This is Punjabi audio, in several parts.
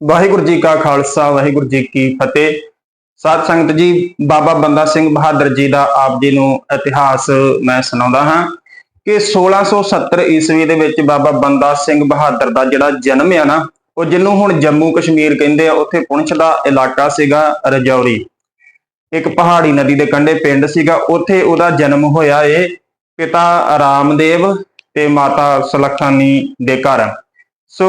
ਵਾਹਿਗੁਰੂ ਜੀ ਕਾ ਖਾਲਸਾ, ਵਾਹਿਗੁਰੂ ਜੀ ਕੀ ਫਤਿਹ। ਸਾਧ ਸੰਗਤ ਜੀ, ਬਾਬਾ ਬੰਦਾ ਸਿੰਘ ਬਹਾਦਰ ਜੀ ਦਾ ਆਪ ਜੀ ਨੂੰ ਇਤਿਹਾਸ ਮੈਂ ਸੁਣਾਉਂਦਾ ਹਾਂ ਕਿ 1670 ਈਸਵੀ ਦੇ ਵਿੱਚ ਬਾਬਾ ਬੰਦਾ ਸਿੰਘ ਬਹਾਦਰ ਦਾ ਜਿਹੜਾ ਜਨਮ ਆ ਨਾ, ਉਹ ਜਿਹਨੂੰ ਹੁਣ ਜੰਮੂ ਕਸ਼ਮੀਰ ਕਹਿੰਦੇ ਆ, ਉੱਥੇ ਪੁੰਛ ਦਾ ਇਲਾਕਾ ਸੀਗਾ ਰਜੌਰੀ। ਇੱਕ ਪਹਾੜੀ ਨਦੀ ਦੇ ਕੰਢੇ ਪਿੰਡ ਸੀਗਾ, ਉੱਥੇ ਉਹਦਾ ਜਨਮ ਹੋਇਆ ਏ ਪਿਤਾ ਰਾਮਦੇਵ ਤੇ ਮਾਤਾ ਸੁਲੱਖਣੀ ਦੇ ਘਰ। ਸੋ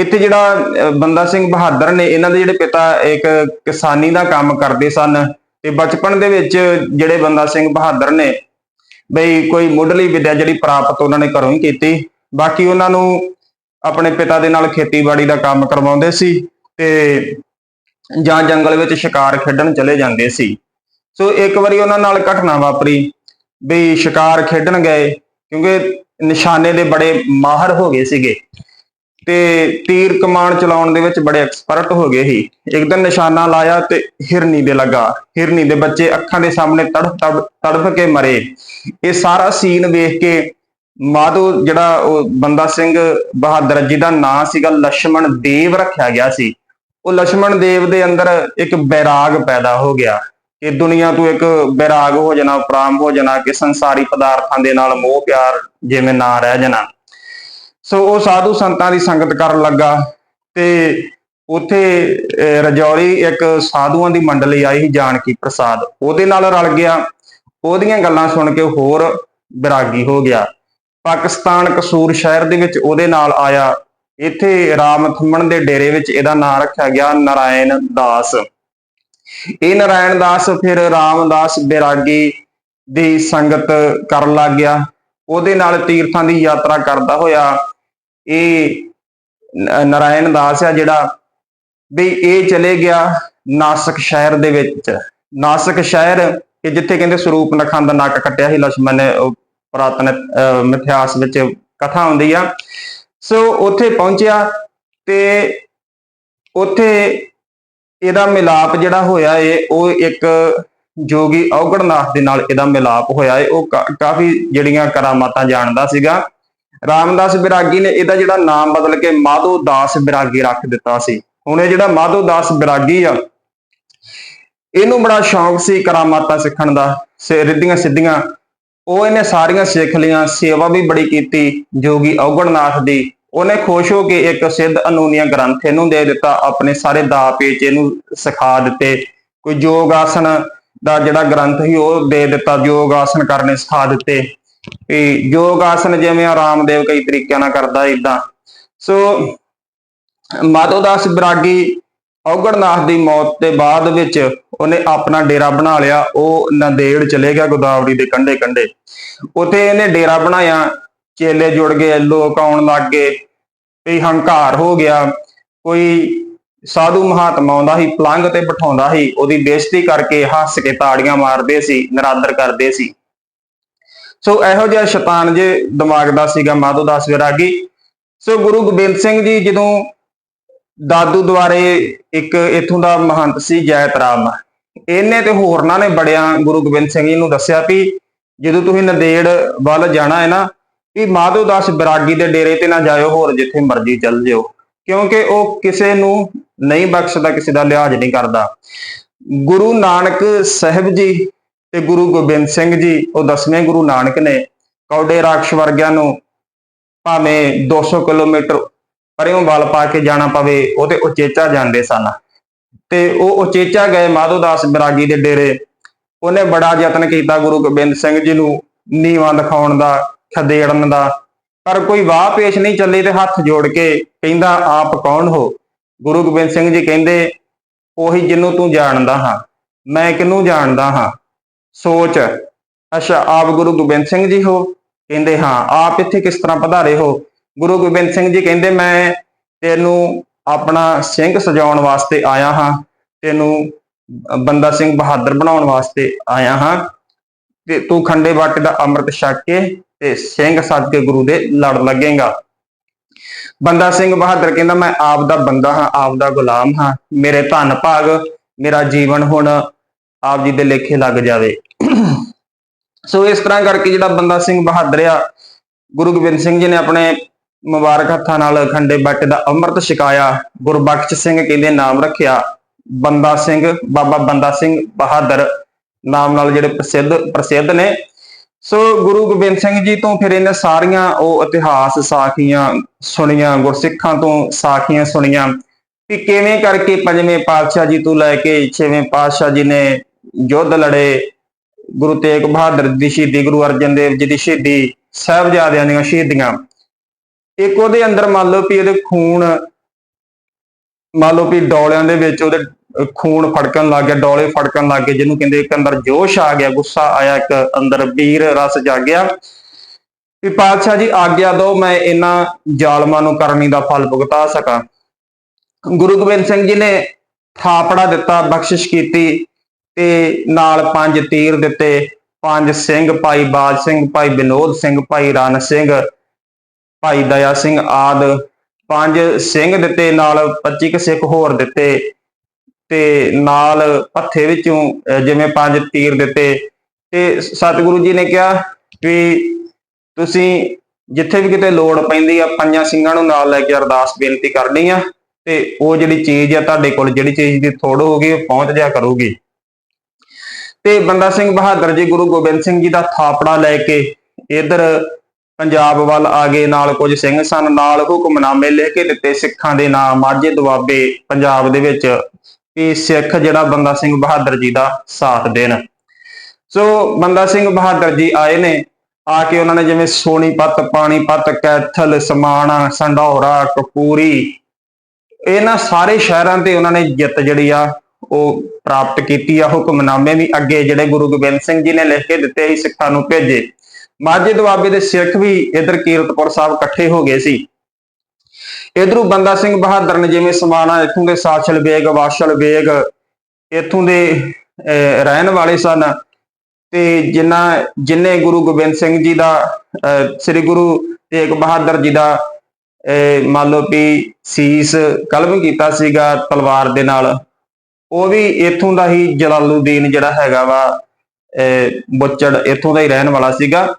ਇੱਥੇ ਜਿਹੜਾ ਬੰਦਾ ਸਿੰਘ ਬਹਾਦਰ ਨੇ, ਇਹਨਾਂ ਦੇ ਜਿਹੜੇ ਪਿਤਾ ਇੱਕ ਕਿਸਾਨੀ ਦਾ ਕੰਮ ਕਰਦੇ ਸਨ ਤੇ ਬਚਪਨ ਦੇ ਵਿੱਚ ਜਿਹੜੇ ਬੰਦਾ ਸਿੰਘ ਬਹਾਦਰ ਨੇ ਬਈ ਕੋਈ ਮੁੱਢਲੀ ਵਿਦਿਆ ਜਿਹੜੀ ਪ੍ਰਾਪਤ ਉਹਨਾਂ ਨੇ ਘਰੋਂ ਹੀ ਕੀਤੀ। ਬਾਕੀ ਉਹਨਾਂ ਨੂੰ ਆਪਣੇ ਪਿਤਾ ਦੇ ਨਾਲ ਖੇਤੀਬਾੜੀ ਦਾ ਕੰਮ ਕਰਵਾਉਂਦੇ ਸੀ ਤੇ ਜਾਂ ਜੰਗਲ ਵਿੱਚ ਸ਼ਿਕਾਰ ਖੇਡਣ ਚਲੇ ਜਾਂਦੇ ਸੀ। ਸੋ ਇੱਕ ਵਾਰੀ ਉਹਨਾਂ ਨਾਲ ਘਟਨਾ ਵਾਪਰੀ ਵੀ ਸ਼ਿਕਾਰ ਖੇਡਣ ਗਏ ਕਿਉਂਕਿ ਨਿਸ਼ਾਨੇ ਦੇ ਬੜੇ ਮਾਹਰ ਹੋ ਗਏ ਸੀਗੇ। ਤੇ ਤੀਰ ਕਮਾਨ ਚਲਾਉਣ ਦੇ ਵਿੱਚ ਬੜੇ ਐਕਸਪਰਟ ਹੋ ਗਏ ਸੀ। ਇੱਕ ਦਿਨ ਨਿਸ਼ਾਨਾ ਲਾਇਆ ਤੇ ਹਿਰਨੀ ਦੇ ਲੱਗਾ। ਹਿਰਨੀ ਦੇ ਬੱਚੇ ਅੱਖਾਂ ਦੇ ਸਾਹਮਣੇ ਤੜਫ ਤੜਫ ਕੇ ਮਰੇ। ਇਹ ਸਾਰਾ ਸੀਨ ਵੇਖ ਕੇ ਮਾਧੋ, ਜਿਹੜਾ ਉਹ ਬੰਦਾ ਸਿੰਘ ਬਹਾਦਰ ਜੀ ਦਾ ਨਾਂ ਸੀਗਾ ਲక్ష్మణ ਦੇਵ ਰੱਖਿਆ ਗਿਆ ਸੀ। ਉਹ ਲక్ష్మణ ਦੇਵ ਦੇ ਅੰਦਰ ਇੱਕ ਬੈਰਾਗ ਪੈਦਾ ਹੋ ਗਿਆ ਇਹ ਦੁਨੀਆ ਤੋਂ ਇੱਕ ਬੈਰਾਗ ਹੋ ਜਾਣਾ ਪ੍ਰਾਮ ਹੋ ਜਾਣਾ ਕਿ ਸੰਸਾਰੀ ਪਦਾਰਥਾਂ ਦੇ ਨਾਲ ਮੋਹ ਪਿਆਰ ਜਿਵੇਂ ਨਾ ਰਹਿ ਜਾਣਾ। ਸੋ ਉਹ ਸਾਧੂ ਸੰਤਾਂ ਦੀ ਸੰਗਤ ਕਰਨ ਲੱਗਾ ਤੇ ਉੱਥੇ ਰਜੌਰੀ ਇੱਕ ਸਾਧੂਆਂ ਦੀ ਮੰਡਲੀ ਆਈ ਜਾਨਕੀ ਪ੍ਰਸਾਦ। ਉਹਦੇ ਨਾਲ ਰਲ ਗਿਆ। ਉਹਦੀਆਂ ਗੱਲਾਂ ਸੁਣ ਕੇ ਹੋਰ ਵਿਰਾਗੀ ਹੋ ਗਿਆ। ਪਾਕਿਸਤਾਨ ਕਸੂਰ ਸ਼ਹਿਰ ਦੇ ਵਿੱਚ ਉਹਦੇ ਨਾਲ ਆਇਆ। ਇੱਥੇ ਰਾਮ ਥੰਮਣ ਦੇ ਡੇਰੇ ਵਿੱਚ ਇਹਦਾ ਨਾਮ ਰੱਖਿਆ ਗਿਆ ਨਾਰਾਇਣ ਦਾਸ। ਇਹ ਨਾਰਾਇਣ ਦਾਸ ਫਿਰ ਰਾਮਦਾਸ ਬਿਰਾਗੀ ਦੀ ਸੰਗਤ ਕਰਨ ਲੱਗ ਗਿਆ। ਉਹਦੇ ਨਾਲ ਤੀਰਥਾਂ ਦੀ ਯਾਤਰਾ ਕਰਦਾ ਹੋਇਆ ਇਹ ਨਾਰਾਇਣ ਦਾਸ ਆ ਜਿਹੜਾ ਵੀ ਇਹ ਚਲੇ ਗਿਆ ਨਾਸਕ ਸ਼ਹਿਰ ਦੇ ਵਿੱਚ। ਨਾਸਕ ਸ਼ਹਿਰ ਕਿ ਜਿੱਥੇ ਕਹਿੰਦੇ ਸਰੂਪ ਨਖਾਂ ਦਾ ਨੱਕ ਕੱਟਿਆ ਸੀ ਲక్ష్మణ ਨੇ ਪ੍ਰਾਤਨ ਮਿਥਿਆਸ ਵਿੱਚ ਕਥਾ ਹੁੰਦੀ ਆ। ਸੋ ਉੱਥੇ ਪਹੁੰਚਿਆ ਤੇ ਉੱਥੇ ਇਹਦਾ ਮਿਲਾਪ ਜਿਹੜਾ ਹੋਇਆ ਏ, ਉਹ ਇੱਕ ਜੋਗੀ ਔਗੜਨਾਥ ਦੇ ਨਾਲ ਇਹਦਾ ਮਿਲਾਪ ਹੋਇਆ ਏ। ਉਹ ਕਾਫੀ ਜਿਹੜੀਆਂ ਕਰਾਮਾਤਾਂ ਜਾਣਦਾ ਸੀਗਾ। ਰਾਮਦਾਸ ਬਿਰਾਗੀ ਨੇ ਇਹਦਾ ਜਿਹੜਾ ਨਾਮ ਬਦਲ ਕੇ ਮਾਧੋ ਦਾਸ ਬਿਰਾਗੀ ਰੱਖ ਦਿੱਤਾ ਸੀ। ਹੁਣ ਇਹ ਜਿਹੜਾ ਮਾਧੋ ਦਾਸ ਬਿਰਾਗੀ ਆ, ਇਹਨੂੰ ਬੜਾ ਸ਼ੌਂਕ ਸੀ ਕਰਾਮਾਤਾਂ ਸਿੱਖਣ ਦਾ, ਸੇ, ਰਿੱਧੀਆਂ ਸਿੱਧੀਆਂ। ਉਹ ਇਹਨੇ ਸਾਰੀਆਂ ਸਿੱਖ ਲਈਆਂ, ਸੇਵਾ ਵੀ ਬੜੀ ਕੀਤੀ ਜੋਗੀ ਔਗਣਨਾਥ ਦੀ। ਉਹਨੇ ਖੁਸ਼ ਹੋ ਕੇ ਇੱਕ ਸਿੱਧ ਅਨੂਨੀਆ ਗ੍ਰੰਥ ਇਹਨੂੰ ਦੇ ਦਿੱਤਾ, ਆਪਣੇ ਸਾਰੇ ਦਾ ਪੇਚ ਇਹਨੂੰ ਸਿਖਾ ਦਿੱਤੇ। ਕੋਈ ਯੋਗ ਆਸਨ ਦਾ ਜਿਹੜਾ ਗ੍ਰੰਥ ਸੀ, ਉਹ ਦੇ ਦਿੱਤਾ ਯੋਗ ਆਸਨ ਕਰਨੇ ਸਿਖਾ ਦਿੱਤੇ। ਵੀ ਯੋਗ ਆਸਨ ਜਿਵੇਂ ਆ, ਰਾਮਦੇਵ ਕਈ ਤਰੀਕਿਆਂ ਨਾਲ ਕਰਦਾ ਇਦਾਂ ਸੋ ਮਾਧੋਦਾਸ ਬਰਾਗੀ ਔਗੜਨਾਥ ਦੀ ਮੌਤ ਦੇ ਬਾਅਦ ਵਿੱਚ ਉਹਨੇ ਆਪਣਾ ਡੇਰਾ ਬਣਾ ਲਿਆ। ਉਹ ਨੰਦੇੜ ਚਲੇ ਗਿਆ ਗੋਦਾਵਰੀ ਦੇ ਕੰਢੇ ਕੰਢੇ ਉੱਥੇ ਇਹਨੇ ਡੇਰਾ ਬਣਾਇਆ। ਚੇਲੇ ਜੁੜ ਗਏ, ਲੋਕ ਆਉਣ ਲੱਗ ਗਏ। ਵੀ ਹੰਕਾਰ ਹੋ ਗਿਆ। ਕੋਈ ਸਾਧੂ ਮਹਾਤਮਾ ਆਉਂਦਾ ਸੀ, ਪਲੰਘ ਤੇ ਬਿਠਾਉਂਦਾ ਸੀ। ਉਹਦੀ ਬੇਇੱਜ਼ਤੀ ਕਰਕੇ ਹੱਸ ਕੇ ਤਾੜੀਆਂ ਮਾਰਦੇ ਸੀ, ਨਰਾਦਰ ਕਰਦੇ ਸੀ। ਸੋ ਇਹੋ ਜਿਹਾ ਸ਼ੈਤਾਨ ਜੇ ਦਿਮਾਗ ਦਾ ਸੀਗਾ, ਮਾਧੋ ਦਾਸ ਵਿਰਾਗੀ ਸੋ ਗੁਰੂ ਗੋਬਿੰਦ ਸਿੰਘ ਜੀ ਜਦੋਂ ਦਾਦੂ ਦੁਆਰੇ ਇੱਕ ਇਥੋਂ ਦਾ ਮਹੰਤ ਸੀ ਜੈਤ ਰਾਮ। ਇਹਨੇ ਤੇ ਹੋਰਨਾਂ ਨੇ ਬੜਿਆਂ ਗੁਰੂ ਗੋਬਿੰਦ ਸਿੰਘ ਜੀ ਨੂੰ ਦੱਸਿਆ ਵੀ ਜਦੋਂ ਤੁਸੀਂ ਨੰਦੇੜ ਵੱਲ ਜਾਣਾ ਹੈ ਨਾ, ਵੀ ਮਾਧੋ ਦਾਸ ਵਿਰਾਗੀ ਦੇ ਡੇਰੇ ਤੇ ਨਾ ਜਾਇਓ, ਹੋਰ ਜਿੱਥੇ ਮਰਜ਼ੀ ਚੱਲ ਜਿਓ। ਕਿਉਂਕਿ ਉਹ ਕਿਸੇ ਨੂੰ ਨਹੀਂ ਬਖਸ਼ਦਾ, ਕਿਸੇ ਦਾ ਲਿਹਾਜ਼ ਨਹੀਂ ਕਰਦਾ। ਗੁਰੂ ਨਾਨਕ ਸਾਹਿਬ ਜੀ ਤੇ ਗੁਰੂ ਗੋਬਿੰਦ ਸਿੰਘ ਜੀ, ਉਹ ਦਸਵੇਂ ਗੁਰੂ ਨਾਨਕ ਨੇ, ਕੌਡੇ ਰਾਖਸ਼ ਵਰਗਿਆਂ ਨੂੰ ਭਾਵੇਂ 200 ਕਿਲੋਮੀਟਰ ਪਰਿਓਂ ਬਲ ਪਾ ਕੇ ਜਾਣਾ ਪਵੇ ਉਹ ਤੇ ਉਚੇਚਾ ਜਾਂਦੇ ਸਨ। ਤੇ ਉਹ ਉਚੇਚਾ ਗਏ ਮਾਧੋਦਾਸ ਬਰਾਗੀ ਦੇ ਡੇਰੇ। ਉਹਨੇ ਬੜਾ ਯਤਨ ਕੀਤਾ ਗੁਰੂ ਗੋਬਿੰਦ ਸਿੰਘ ਜੀ ਨੂੰ ਨੀਵਾਂ ਦਿਖਾਉਣ ਦਾ, ਖਦੇੜਨ ਦਾ। ਪਰ ਕੋਈ ਵਾਹ ਪੇਸ਼ ਨਹੀਂ ਚੱਲੀ ਤੇ ਹੱਥ ਜੋੜ ਕੇ ਕਹਿੰਦਾ, ਆਪ ਕੌਣ ਹੋ? ਗੁਰੂ ਗੋਬਿੰਦ ਸਿੰਘ ਜੀ ਕਹਿੰਦੇ, ਉਹੀ ਜਿਹਨੂੰ ਤੂੰ ਜਾਣਦਾ ਹਾਂ। ਮੈਂ ਕਿਹਨੂੰ ਜਾਣਦਾ ਹਾਂ? ਸੋਚ। ਅੱਛਾ, ਆਪ ਗੁਰੂ ਗੋਬਿੰਦ ਸਿੰਘ ਜੀ ਹੋ? ਕਹਿੰਦੇ, ਹਾਂ। ਆਪ ਇੱਥੇ ਕਿਸ ਤਰ੍ਹਾਂ ਪਧਾਰੇ ਹੋ? ਗੁਰੂ ਗੋਬਿੰਦ ਸਿੰਘ ਜੀ ਕਹਿੰਦੇ, ਮੈਂ ਤੈਨੂੰ ਆਪਣਾ ਸਿੰਘ ਸਜਾਉਣ ਵਾਸਤੇ ਆਇਆ ਹਾਂ। ਤੈਨੂੰ ਬੰਦਾ ਸਿੰਘ ਬਹਾਦਰ ਬਣਾਉਣ ਵਾਸਤੇ ਆਇਆ ਹਾਂ। ਤੇ ਤੂੰ ਖੰਡੇ ਬਾਟੇ ਦਾ ਅੰਮ੍ਰਿਤ ਛਕ ਕੇ ਤੇ ਸਿੰਘ ਸੱਜ ਕੇ ਗੁਰੂ ਦੇ ਲੜ ਲੱਗੇਗਾ। ਬੰਦਾ ਸਿੰਘ ਬਹਾਦਰ ਕਹਿੰਦਾ, ਮੈਂ ਆਪ ਦਾ ਬੰਦਾ ਹਾਂ, ਆਪ ਦਾ ਗੁਲਾਮ ਹਾਂ। ਮੇਰੇ ਧੰਨ ਭਾਗ, ਮੇਰਾ ਜੀਵਨ ਹੁਣ ਆਪ ਜੀ ਦੇ ਲੇਖੇ ਲੱਗ ਜਾਵੇ। ਸੋ ਇਸ ਤਰ੍ਹਾਂ ਕਰਕੇ ਜਿਹੜਾ ਬੰਦਾ ਸਿੰਘ ਬਹਾਦਰ ਆ, ਗੁਰੂ ਗੋਬਿੰਦ ਸਿੰਘ ਜੀ ਨੇ ਆਪਣੇ ਮੁਬਾਰਕ ਹੱਥਾਂ ਨਾਲ ਖੰਡੇ ਬੱਟ ਦਾ ਅੰਮ੍ਰਿਤ ਛਕਾਇਆ, ਗੁਰਬਖਸ਼ ਸਿੰਘ ਕਹਿੰਦੇ ਨਾਮ ਰੱਖਿਆ, ਬੰਦਾ ਸਿੰਘ, ਬਾਬਾ ਬੰਦਾ ਸਿੰਘ ਬਹਾਦਰ ਨਾਮ ਨਾਲ ਜਿਹੜੇ ਪ੍ਰਸਿੱਧ ਪ੍ਰਸਿੱਧ ਨੇ। ਸੋ ਗੁਰੂ ਗੋਬਿੰਦ ਸਿੰਘ ਜੀ ਤੋਂ ਫਿਰ ਇਹਨੇ ਸਾਰੀਆਂ ਉਹ ਇਤਿਹਾਸ ਸਾਖੀਆਂ ਸੁਣੀਆਂ, ਗੁਰਸਿੱਖਾਂ ਤੋਂ ਸਾਖੀਆਂ ਸੁਣੀਆਂ ਕਿ ਕਿਵੇਂ ਕਰਕੇ ਪੰਜਵੇਂ ਪਾਤਸ਼ਾਹ ਜੀ ਤੋਂ ਲੈ ਕੇ ਛੇਵੇਂ ਪਾਤਸ਼ਾਹ ਜੀ ਨੇ ਯੁੱਧ ਲੜੇ। ਗੁਰੂ ਤੇਗ ਬਹਾਦਰ ਦੀ ਸ਼ਹੀਦੀ, ਗੁਰੂ ਅਰਜਨ ਦੇਵ ਜੀ ਦੀ ਸ਼ਹੀਦੀ, ਸਾਹਿਬਜ਼ਾਦਿਆਂ ਦੀਆਂ ਸ਼ਹੀਦੀਆਂ। ਇੱਕ ਉਹਦੇ ਅੰਦਰ ਮੰਨ ਲਓ ਵੀ ਇਹਦੇ ਖੂਨ, ਮੰਨ ਲਓ ਵੀ ਡੋਲਿਆਂ ਦੇ ਵਿੱਚ ਉਹਦੇ ਖੂਨ ਫੜਕਣ ਲੱਗ ਗਿਆ, ਡੋਲੇ ਫੜਕਣ ਲੱਗ ਗਏ, ਜਿਹਨੂੰ ਕਹਿੰਦੇ ਇੱਕ ਅੰਦਰ ਜੋਸ਼ ਆ ਗਿਆ, ਗੁੱਸਾ ਆਇਆ, ਇੱਕ ਅੰਦਰ ਵੀਰ ਰਸ ਜਾਗਿਆ। ਵੀ ਪਾਤਸ਼ਾਹ ਜੀ, ਆਗਿਆ ਦੋ, ਮੈਂ ਇਹਨਾਂ ਜ਼ਾਲਮਾਂ ਨੂੰ ਕਰਨੀ ਦਾ ਫਲ ਭੁਗਤਾ ਸਕਾਂ। ਗੁਰੂ ਗੋਬਿੰਦ ਸਿੰਘ ਜੀ ਨੇ ਥਾਪੜਾ ਦਿੱਤਾ, ਬਖਸ਼ਿਸ਼ ਕੀਤੀ। ਤੇ ਨਾਲ ਪੰਜ ਤੀਰ ਦਿੱਤੇ। ਪੰਜ ਸਿੰਘ, ਭਾਈ ਬਾਜ ਸਿੰਘ, ਭਾਈ ਵਿਨੋਦ ਸਿੰਘ, ਭਾਈ ਰਣ ਸਿੰਘ, ਭਾਈ ਦਇਆ ਸਿੰਘ ਆਦ। ਪੰਜ ਸਿੰਘ ਦਿੱਤੇ, ਨਾਲ 25 ਕੁ ਸਿੱਖ ਹੋਰ ਦਿੱਤੇ। ਤੇ ਨਾਲ ਹੱਥੇ ਵਿੱਚੋਂ ਜਿਵੇਂ ਪੰਜ ਤੀਰ ਦਿੱਤੇ। ਤੇ ਸਤਿਗੁਰੂ ਜੀ ਨੇ ਕਿਹਾ ਵੀ ਤੁਸੀਂ ਜਿੱਥੇ ਵੀ ਕਿਤੇ ਲੋੜ ਪੈਂਦੀ ਆ, ਪੰਜਾਂ ਸਿੰਘਾਂ ਨੂੰ ਨਾਲ ਲੈ ਕੇ ਅਰਦਾਸ ਬੇਨਤੀ ਕਰਨੀ ਆ। ਤੇ ਉਹ ਜਿਹੜੀ ਚੀਜ਼ ਆ, ਤੁਹਾਡੇ ਕੋਲ ਜਿਹੜੀ ਚੀਜ਼ ਦੀ ਥੋੜ ਹੋਊਗੀ, ਉਹ ਪਹੁੰਚ ਜਾ ਕਰੂਗੀ। ਤੇ ਬੰਦਾ ਸਿੰਘ ਬਹਾਦਰ ਜੀ, ਗੁਰੂ ਗੋਬਿੰਦ ਸਿੰਘ ਜੀ ਦਾ ਥਾਪੜਾ ਲੈ ਕੇ ਇਧਰ ਪੰਜਾਬ ਵੱਲ ਆ ਗਏ, ਨਾਲ ਕੁਝ ਸਿੰਘ ਸਨ, ਨਾਲ ਹੁਕਮਨਾਮੇ ਲਿਖ ਕੇ ਦਿੱਤੇ ਸਿੱਖਾਂ ਦੇ ਨਾਮ ਮਾਝੇ ਦੁਆਬੇ ਪੰਜਾਬ ਦੇ ਵਿੱਚ ਕਿ ਸਿੱਖ ਜਿਹੜਾ ਬੰਦਾ ਸਿੰਘ ਬਹਾਦਰ ਜੀ ਦਾ ਸਾਥ ਦੇਣ। ਸੋ ਬੰਦਾ ਸਿੰਘ ਬਹਾਦਰ ਜੀ ਆਏ ਨੇ, ਆ ਕੇ ਉਹਨਾਂ ਨੇ ਜਿਵੇਂ ਸੋਨੀਪਤ ਪਾਣੀਪਤ ਕੈਥਲ, ਸਮਾਣਾ ਸੰਢੌਰਾ ਕਪੂਰੀ, ਇਹਨਾਂ ਸਾਰੇ ਸ਼ਹਿਰਾਂ ਤੇ ਉਹਨਾਂ ਨੇ ਜਿੱਤ ਜਿਹੜੀ ਆ ਉਹ ਪ੍ਰਾਪਤ ਕੀਤੀ ਆ ਹੁਕਮਨਾਮੇ ਵੀ ਅੱਗੇ ਜਿਹੜੇ ਗੁਰੂ ਗੋਬਿੰਦ ਸਿੰਘ ਜੀ ਨੇ ਲਿਖ ਕੇ ਦਿੱਤੇ ਸੀ ਸਿੱਖਾਂ ਨੂੰ ਭੇਜੇ। ਮਾਝੇ ਦੁਆਬੇ ਦੇ ਸਿੱਖ ਵੀ ਇਧਰ ਕੀਰਤਪੁਰ ਸਾਹਿਬ ਇਕੱਠੇ ਹੋ ਗਏ ਸੀ। ਇਧਰੋਂ ਬੰਦਾ ਸਿੰਘ ਬਹਾਦਰ ਨੇ ਜਿਵੇਂ ਸਮਾਣਾ ਇਥੋਂ ਦੇ ਸਾਛਲ ਬੇਗ ਵਾਸ਼ਲ ਬੇਗ ਇਥੋਂ ਦੇ ਅਹ, ਰਹਿਣ ਵਾਲੇ ਸਨ। ਤੇ ਜਿਨ੍ਹਾਂ ਜਿਨੇ ਗੁਰੂ ਗੋਬਿੰਦ ਸਿੰਘ ਜੀ ਦਾ ਅਹ, ਸ੍ਰੀ ਗੁਰੂ ਤੇਗ ਬਹਾਦਰ ਜੀ ਦਾ ਮੰਨ ਲਓ ਵੀ ਸੀਸ ਕਲਮ ਕੀਤਾ ਸੀਗਾ ਤਲਵਾਰ ਦੇ ਨਾਲ ਉਹ ਵੀ ਇਥੋਂ ਦਾ ਹੀ ਜਲਾਲੂਦੀਨ ਜਿਹੜਾ ਹੈਗਾ ਵਾ ਅਹ, ਬੁੱਚੜ ਇਥੋਂ ਦਾ ਹੀ ਰਹਿਣ ਵਾਲਾ ਸੀਗਾ।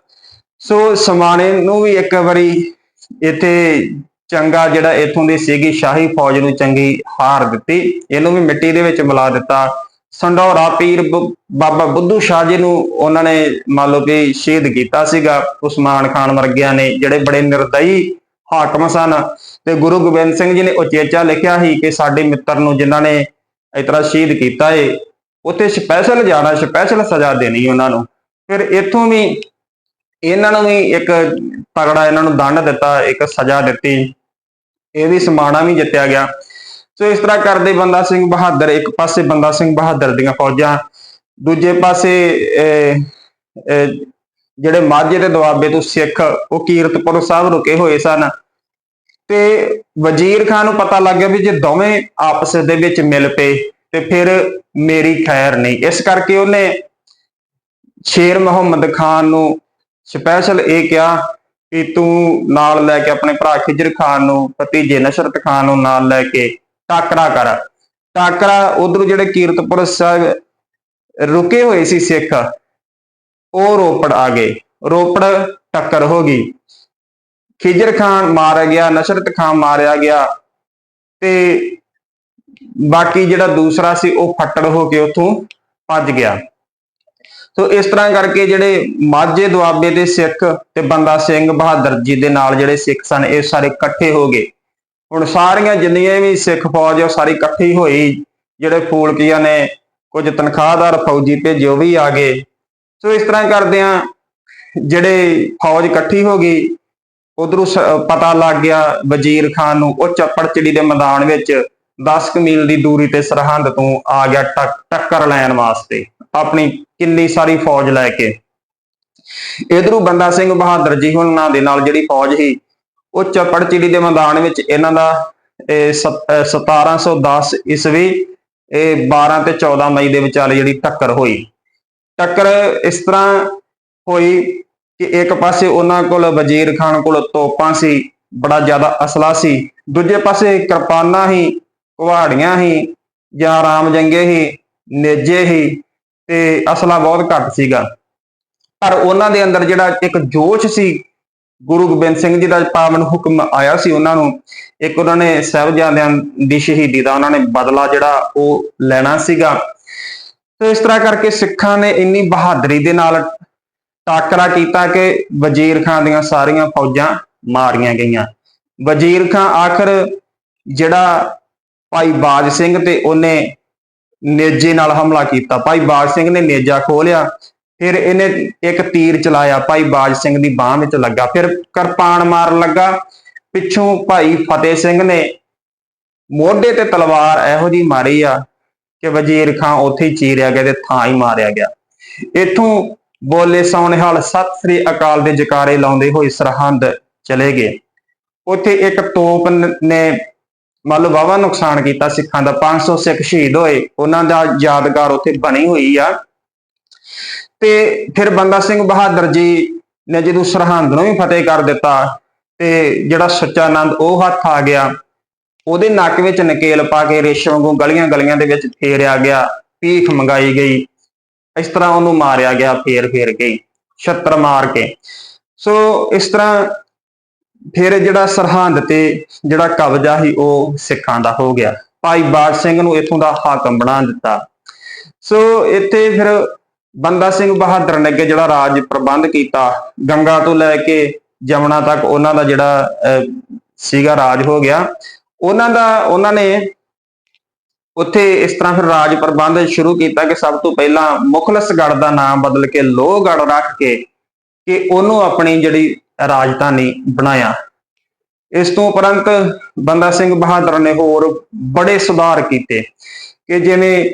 ਸੋ ਸਮਾਣੇ ਨੂੰ ਵੀ ਇੱਕ ਵਾਰੀ ਇੱਥੇ ਚੰਗਾ ਜਿਹੜਾ ਇਥੋਂ ਦੀ ਸੀਗੀ ਸ਼ਾਹੀ ਫੌਜ ਨੂੰ ਚੰਗੀ ਹਾਰ ਦਿੱਤੀ। ਇਹਨੂੰ ਵੀ ਮਿੱਟੀ ਦੇ ਵਿੱਚ ਮਿਲਾ ਦਿੱਤਾ। ਸੰਢੌਰਾ ਪੀਰ ਬ- ਬਾਬਾ ਬੁੱਧੂ ਸ਼ਾਹ ਜੀ ਨੂੰ ਉਹਨਾਂ ਨੇ ਮੰਨ ਲਓ ਕਿ ਸ਼ਹੀਦ ਕੀਤਾ ਸੀਗਾ। ਉਸਮਾਨ ਖਾਨ ਵਰਗਿਆਂ ਨੇ ਜਿਹੜੇ ਬੜੇ ਨਿਰਦਈ ਹਾਕਮ ਸਨ। ਤੇ ਗੁਰੂ ਗੋਬਿੰਦ ਸਿੰਘ ਜੀ ਨੇ ਉਚੇਚਾ ਲਿਖਿਆ ਸੀ ਕਿ ਸਾਡੇ ਮਿੱਤਰ ਨੂੰ ਜਿਨ੍ਹਾਂ ਨੇ ਇਸ ਤਰ੍ਹਾਂ ਸ਼ਹੀਦ ਕੀਤਾ ਏ। ਉੱਥੇ ਸਪੈਸ਼ਲ ਜਾਣਾ ਸਪੈਸ਼ਲ ਸਜ਼ਾ ਦੇਣੀ ਉਹਨਾਂ ਨੂੰ। ਫਿਰ ਇੱਥੋਂ ਵੀ ਇਹਨਾਂ ਨੂੰ ਵੀ ਇੱਕ ਤਗੜਾ ਇਹਨਾਂ ਨੂੰ ਦੰਡ ਦਿੱਤਾ ਇੱਕ ਸਜ਼ਾ ਦਿੱਤੀ। ਇਹ ਵੀ ਸਮਾਣਾ ਵੀ ਜਿੱਤਿਆ ਗਿਆ। ਸੋ ਇਸ ਤਰ੍ਹਾਂ ਕਰਦੇ ਬੰਦਾ ਸਿੰਘ ਬਹਾਦਰ ਇੱਕ ਪਾਸੇ ਬੰਦਾ ਸਿੰਘ ਬਹਾਦਰ ਦੀਆਂ ਫੌਜਾਂ ਦੂਜੇ ਪਾਸੇ ਅਹ, ਅਹ, ਜਿਹੜੇ ਮਾਝੇ ਦੇ ਦੁਆਬੇ ਤੋਂ ਸਿੱਖ ਉਹ ਕੀਰਤਪੁਰ ਸਾਹਿਬ ਰੁਕੇ ਹੋਏ ਸਨ। ਤੇ ਵਜ਼ੀਰ ਖਾਨ ਨੂੰ ਪਤਾ ਲੱਗ ਗਿਆ ਵੀ ਜੇ ਦੋਵੇਂ ਆਪਸ ਦੇ ਵਿੱਚ ਮਿਲ ਪਏ ਤੇ ਫਿਰ ਮੇਰੀ ਖੈਰ ਨਹੀਂ। ਇਸ ਕਰਕੇ ਉਹਨੇ ਸ਼ੇਰ ਮੁਹੰਮਦ ਖਾਨ ਨੂੰ ਸਪੈਸ਼ਲ ਇਹ ਕਿਹਾ ਕਿ ਤੂੰ ਨਾਲ ਲੈ ਕੇ ਆਪਣੇ ਭਰਾ ਖਿਜਰ ਖਾਨ ਨੂੰ, ਭਤੀਜੇ ਨਸ਼ਰਤ ਖਾਨ ਨੂੰ ਨਾਲ ਲੈ ਕੇ ਟਾਕਰਾ ਕਰ। ਟਾਕਰਾ ਉਧਰ ਜਿਹੜੇ ਕੀਰਤਪੁਰ ਸਾਹਿਬ ਰੁਕੇ ਹੋਏ ਸੀ ਸਿੱਖ, ਉਹ ਰੋਪੜ ਆ ਗਏ। ਰੋਪੜ ਟੱਕਰ ਹੋ ਗਈ। ਖਿਜਰ ਖਾਨ ਮਾਰਿਆ ਗਿਆ, ਨਸ਼ਰਤ ਖਾਨ ਮਾਰਿਆ ਗਿਆ ਤੇ ਬਾਕੀ ਜਿਹੜਾ ਦੂਸਰਾ ਸੀ ਉਹ ਫੱਟੜ ਹੋ ਕੇ ਉੱਥੋਂ ਭੱਜ ਗਿਆ। ਸੋ ਇਸ ਤਰ੍ਹਾਂ ਕਰਕੇ ਜਿਹੜੇ ਮਾਝੇ ਦੁਆਬੇ ਦੇ ਸਿੱਖ ਤੇ ਬੰਦਾ ਸਿੰਘ ਬਹਾਦਰ ਜੀ ਦੇ ਨਾਲ ਜਿਹੜੇ ਸਿੱਖ ਸਨ, ਇਹ ਸਾਰੇ ਇਕੱਠੇ ਹੋ ਗਏ। ਹੁਣ ਸਾਰੀਆਂ ਜਿੰਨੀਆਂ ਵੀ ਸਿੱਖ ਫੌਜ ਆ, ਉਹ ਸਾਰੀ ਇਕੱਠੀ ਹੋਈ, ਜਿਹੜੇ ਫੂਲਕੀਆਂ ਨੇ ਕੁਝ ਤਨਖਾਹਦਾਰ ਫੌਜੀ ਭੇਜੇ, ਉਹ ਵੀ ਆ ਗਏ। ਸੋ ਇਸ ਤਰ੍ਹਾਂ ਕਰਦਿਆਂ ਜਿਹੜੇ ਫੌਜ ਇਕੱਠੀ ਹੋ ਗਈ ਉਧਰੋਂ ਪਤਾ ਲੱਗ ਗਿਆ ਵਜ਼ੀਰ ਖਾਨ ਨੂੰ, ਉਹ ਚੱਪੜਚਿੜੀ ਦੇ ਮੈਦਾਨ ਵਿੱਚ 10 ਮੀਲ ਦੀ ਦੂਰੀ ਤੇ ਸਰਹੰਦ ਤੋਂ ਆ ਗਿਆ ਟੱਕਰ ਲੈਣ ਵਾਸਤੇ, ਆਪਣੀ ਕਿੰਨੀ ਸਾਰੀ ਫੌਜ ਲੈ ਕੇ। ਇਧਰੋਂ ਬੰਦਾ ਸਿੰਘ ਬਹਾਦਰ ਜੀ ਹੁਣਾਂ ਦੇ ਨਾਲ ਜਿਹੜੀ ਫੌਜ ਸੀ, ਉਹ ਚੱਪੜਚਿੜੀ ਦੇ ਮੈਦਾਨ ਵਿੱਚ ਇਹਨਾਂ ਦਾ, ਇਹ ਸਤ- ਅਹ 1710 ਈਸਵੀ, ਇਹ 12 ਤੇ 14 ਮਈ ਦੇ ਵਿਚਾਲੇ ਜਿਹੜੀ ਟੱਕਰ ਹੋਈ। ਟੱਕਰ ਇਸ ਤਰ੍ਹਾਂ ਹੋਈ ਕਿ ਇੱਕ ਪਾਸੇ ਉਹਨਾਂ ਕੋਲ ਵਜ਼ੀਰ ਖਾਨ ਕੋਲ ਤੋਪਾਂ ਸੀ, ਬੜਾ ਜ਼ਿਆਦਾ ਅਸਲਾ ਸੀ। ਦੂਜੇ ਪਾਸੇ ਕਿਰਪਾਨਾਂ ਹੀ ਕੁਹਾੜੀਆਂ ਹੀ ਜਾਂ ਰਾਮ ਜੰਗੇ ਹੀ ਨੇਜੇ ਹੀ ਤੇ ਅਸਲਾ ਬਹੁਤ ਘੱਟ ਸੀਗਾ। ਪਰ ਉਹਨਾਂ ਦੇ ਅੰਦਰ ਜਿਹੜਾ ਇੱਕ ਜੋਸ਼ ਸੀ, ਗੁਰੂ ਗੋਬਿੰਦ ਸਿੰਘ ਜੀ ਦਾ ਪਾਵਨ ਹੁਕਮ ਆਇਆ ਸੀ ਉਹਨਾਂ ਨੂੰ। ਇੱਕ ਉਹਨਾਂ ਨੇ ਸਾਹਿਬਜ਼ਾਦਿਆਂ ਦੀ ਸ਼ਹੀਦੀ ਦਾ ਉਹਨਾਂ ਨੇ ਬਦਲਾ ਜਿਹੜਾ ਉਹ ਲੈਣਾ ਸੀਗਾ। ਤੇ ਇਸ ਤਰ੍ਹਾਂ ਕਰਕੇ ਸਿੱਖਾਂ ਨੇ ਇੰਨੀ ਬਹਾਦਰੀ ਦੇ ਨਾਲ ਟਾਕਰਾ ਕੀਤਾ ਕਿ ਵਜ਼ੀਰ ਖਾਨ ਦੀਆਂ ਸਾਰੀਆਂ ਫੌਜਾਂ ਮਾਰੀਆਂ ਗਈਆਂ। ਵਜ਼ੀਰ ਖਾਨ ਆਖਰ ਜਿਹੜਾ ਭਾਈ ਬਾਜ ਸਿੰਘ ਤੇ ਉਹਨੇ ਨੇਜੇ ਨਾਲ ਹਮਲਾ ਕੀਤਾ। ਭਾਈ ਬਾਜ ਸਿੰਘ ਨੇ ਨੇਜਾ ਖੋਲਿਆ, ਫਿਰ ਇਹਨੇ ਇੱਕ ਤੀਰ ਚਲਾਇਆ, ਭਾਈ ਬਾਜ ਸਿੰਘ ਦੀ ਬਾਹ ਵਿੱਚ ਲੱਗਾ। ਫਿਰ ਕਿਰਪਾਨ ਮਾਰਨ ਲੱਗਾ। ਪਿੱਛੋਂ ਭਾਈ ਫਤਿਹ ਸਿੰਘ ਨੇ ਮੋਢੇ ਤੇ ਤਲਵਾਰ ਇਹੋ ਜੀ ਮਾਰੀ ਆ ਕਿ ਵਜ਼ੀਰ ਖਾਨ ਉੱਥੇ ਹੀ ਚੀਰਿਆ ਗਿਆ ਤੇ ਥਾਂ ਹੀ ਮਾਰਿਆ ਗਿਆ। ਇੱਥੋਂ ਬੋਲੇ ਸੋਨੇਹਾਲ ਸਤਿ ਸ੍ਰੀ ਅਕਾਲ ਦੇ ਜਕਾਰੇ ਲਾਉਂਦੇ ਹੋਏ ਸਰਹੰਦ ਚਲੇ ਗਏ। ਉੱਥੇ ਇੱਕ ਤੋਪ ਨੇ ਮੰਨ ਲਓ ਵਾਵਾ ਨੁਕਸਾਨ ਕੀਤਾ ਸਿੱਖਾਂ ਦਾ। 500 ਸਿੱਖ ਸ਼ਹੀਦ ਹੋਏ। ਉਹਨਾਂ ਦਾ ਯਾਦਗਾਰ ਉੱਥੇ ਬਣੀ ਹੋਈ ਆ। ਤੇ ਫਿਰ ਬੰਦਾ ਸਿੰਘ ਬਹਾਦਰ ਜੀ ਨੇ ਜਦੋਂ ਸਰਹੰਦ ਨੂੰ ਵੀ ਫਤਿਹ ਕਰ ਦਿੱਤਾ ਤੇ ਜਿਹੜਾ ਸੱਚਾ ਆਨੰਦ ਉਹ ਹੱਥ ਆ ਗਿਆ। ਉਹਦੇ ਨੱਕ ਵਿੱਚ ਨਕੇਲ ਪਾ ਕੇ ਰੇਸ਼ਮ ਵਾਂਗੂ ਗਲੀਆਂ ਗਲੀਆਂ ਦੇ ਵਿੱਚ ਫੇਰਿਆ ਗਿਆ। ਭੀਖ ਮੰਗਾਈ ਗਈ। ਇਸ ਤਰ੍ਹਾਂ ਉਹਨੂੰ ਮਾਰਿਆ ਗਿਆ ਫੇਰ ਫੇਰ ਕੇ ਛੱਤਰ ਮਾਰ ਕੇ। ਸੋ ਇਸ ਤਰ੍ਹਾਂ ਫਿਰ ਜਿਹੜਾ ਸਰਹੰਦ ਤੇ ਜਿਹੜਾ ਕਬਜ਼ਾ ਸੀ ਉਹ ਸਿੱਖਾਂ ਦਾ ਹੋ ਗਿਆ। ਭਾਈ ਬਾਜ ਸਿੰਘ ਨੂੰ ਇਥੋਂ ਦਾ ਹਾਕਮ ਬਣਾ ਦਿੱਤਾ। ਸੋ ਇੱਥੇ ਫਿਰ ਬੰਦਾ ਸਿੰਘ ਬਹਾਦਰ ਨੇ ਅੱਗੇ ਜਿਹੜਾ ਰਾਜ ਪ੍ਰਬੰਧ ਕੀਤਾ ਗੰਗਾ ਤੋਂ ਲੈ ਕੇ ਜਮਨਾ ਤੱਕ ਉਹਨਾਂ ਦਾ ਜਿਹੜਾ ਅਹ, ਸੀਗਾ ਰਾਜ ਹੋ ਗਿਆ। ਉਹਨਾਂ ਦਾ ਉਹਨਾਂ ਨੇ ਉੱਥੇ ਇਸ ਤਰ੍ਹਾਂ ਫਿਰ ਰਾਜ ਪ੍ਰਬੰਧ ਸ਼ੁਰੂ ਕੀਤਾ ਕਿ ਸਭ ਤੋਂ ਪਹਿਲਾਂ ਮੁਖਲਸਗੜ ਦਾ ਨਾਮ ਬਦਲ ਕੇ ਲੋਹਗੜ ਰੱਖ ਕੇ ਕਿ ਉਹਨੂੰ ਆਪਣੀ ਜਿਹੜੀ ਰਾਜਧਾਨੀ ਬਣਾਇਆ। ਇਸ ਤੋਂ ਉਪਰੰਤ ਬੰਦਾ ਸਿੰਘ ਬਹਾਦਰ ਨੇ ਹੋਰ ਬੜੇ ਸੁਧਾਰ ਕੀਤੇ ਕਿ ਜਿਵੇਂ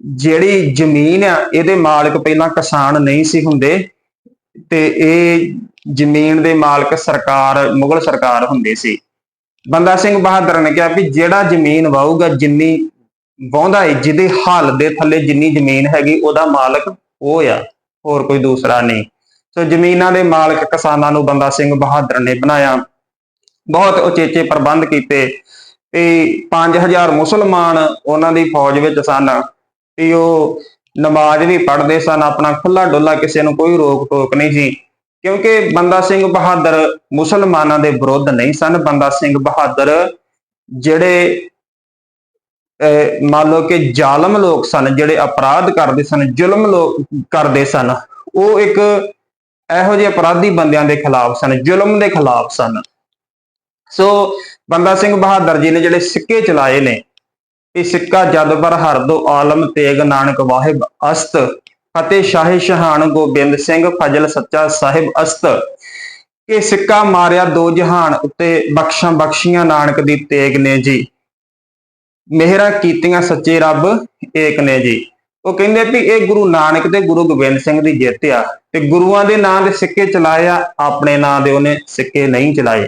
ਜਿਹੜੀ ਜ਼ਮੀਨ ਆ, ਇਹਦੇ ਮਾਲਕ ਪਹਿਲਾਂ ਕਿਸਾਨ ਨਹੀਂ ਸੀ ਹੁੰਦੇ ਤੇ ਇਹ ਜ਼ਮੀਨ ਦੇ ਮਾਲਕ ਸਰਕਾਰ, ਮੁਗਲ ਸਰਕਾਰ ਹੁੰਦੀ ਸੀ। ਬੰਦਾ ਸਿੰਘ ਬਹਾਦਰ ਨੇ ਕਿਹਾ ਵੀ ਜਿਹੜਾ ਜ਼ਮੀਨ ਵਾਹੂਗਾ ਜਿੰਨੀ ਵਾਹੁੰਦਾ ਏ, ਜਿਹਦੇ ਹਾਲ ਦੇ ਥੱਲੇ ਜਿੰਨੀ ਜ਼ਮੀਨ ਹੈਗੀ, ਉਹਦਾ ਮਾਲਕ ਉਹ ਆ, ਹੋਰ ਕੋਈ ਦੂਸਰਾ ਨਹੀਂ। ਸੋ ਜ਼ਮੀਨਾਂ ਦੇ ਮਾਲਕ ਕਿਸਾਨਾਂ ਨੂੰ ਬੰਦਾ ਸਿੰਘ ਬਹਾਦਰ ਨੇ ਬਣਾਇਆ। ਬਹੁਤ ਉਚੇਚੇ ਪ੍ਰਬੰਧ ਕੀਤੇ। ਤੇ 5000 ਮੁਸਲਮਾਨ ਉਹਨਾਂ ਦੀ ਫੌਜ ਵਿੱਚ ਸਨ। ਤੇ ਉਹ ਨਮਾਜ਼ ਵੀ ਪੜ੍ਹਦੇ ਸਨ, ਆਪਣਾ ਖੁੱਲਾ ਡੁੱਲਾ ਕਿਸੇ ਨੂੰ ਕੋਈ ਰੋਕ ਟੋਕ ਨਹੀਂ ਸੀ। ਕਿਉਂਕਿ ਬੰਦਾ ਸਿੰਘ ਬਹਾਦਰ ਮੁਸਲਮਾਨਾਂ ਦੇ ਵਿਰੁੱਧ ਨਹੀਂ ਸਨ। ਬੰਦਾ ਸਿੰਘ ਬਹਾਦਰ ਜਿਹੜੇ ਮੰਨ ਲਓ ਕਿ ਜ਼ਾਲਮ ਲੋਕ ਸਨ, ਜਿਹੜੇ ਅਪਰਾਧ ਕਰਦੇ ਸਨ, ਜ਼ੁਲਮ ਲੋਕ ਕਰਦੇ ਸਨ, ਉਹ ਇੱਕ ਇਹੋ ਜਿਹੇ ਅਪਰਾਧੀ ਬੰਦਿਆਂ ਦੇ ਖਿਲਾਫ ਸਨ, ਜ਼ੁਲਮ ਦੇ ਖਿਲਾਫ ਸਨ। ਸੋ ਬੰਦਾ ਸਿੰਘ ਬਹਾਦਰ ਜੀ ਨੇ ਜਿਹੜੇ ਸਿੱਕੇ ਚਲਾਏ ਨੇ, ਇਹ ਸਿੱਕਾ ਜਦ ਪਰ ਹਰਦੋ ਆਲਮ ਤੇਗ ਨਾਨਕ ਵਾਹਿਬ ਅਸਤ ਫਤਿਹ ਸ਼ਾਹੀ ਸ਼ਹਾਨ ਗੋਬਿੰਦ ਸਿੰਘ ਫਜ਼ਲ ਸੱਚਾ ਸਾਹਿਬ ਅਸਤ। ਕਿ ਸਿੱਕਾ ਮਾਰਿਆ ਦੋ ਜਹਾਨ ਉੱਤੇ ਬਖਸ਼ਾਂ ਬਖਸ਼ੀਆਂ ਨਾਨਕ ਦੀ ਤੇਗ ਨੇ ਜੀ। ਮਿਹਰਾਂ ਕੀਤੀਆਂ ਸੱਚੇ ਰੱਬ ਏਕ ਨੇ ਜੀ। ਉਹ ਕਹਿੰਦੇ ਵੀ ਇਹ ਗੁਰੂ ਨਾਨਕ ਤੇ ਗੁਰੂ ਗੋਬਿੰਦ ਸਿੰਘ ਦੀ ਜਿੱਤ ਆ ਤੇ ਗੁਰੂਆਂ ਦੇ ਨਾਂ ਦੇ ਸਿੱਕੇ ਚਲਾਇਆ ਆਪਣੇ ਨਾਂ ਦੇ ਉਹਨੇ ਸਿੱਕੇ ਨਹੀਂ ਚਲਾਏ।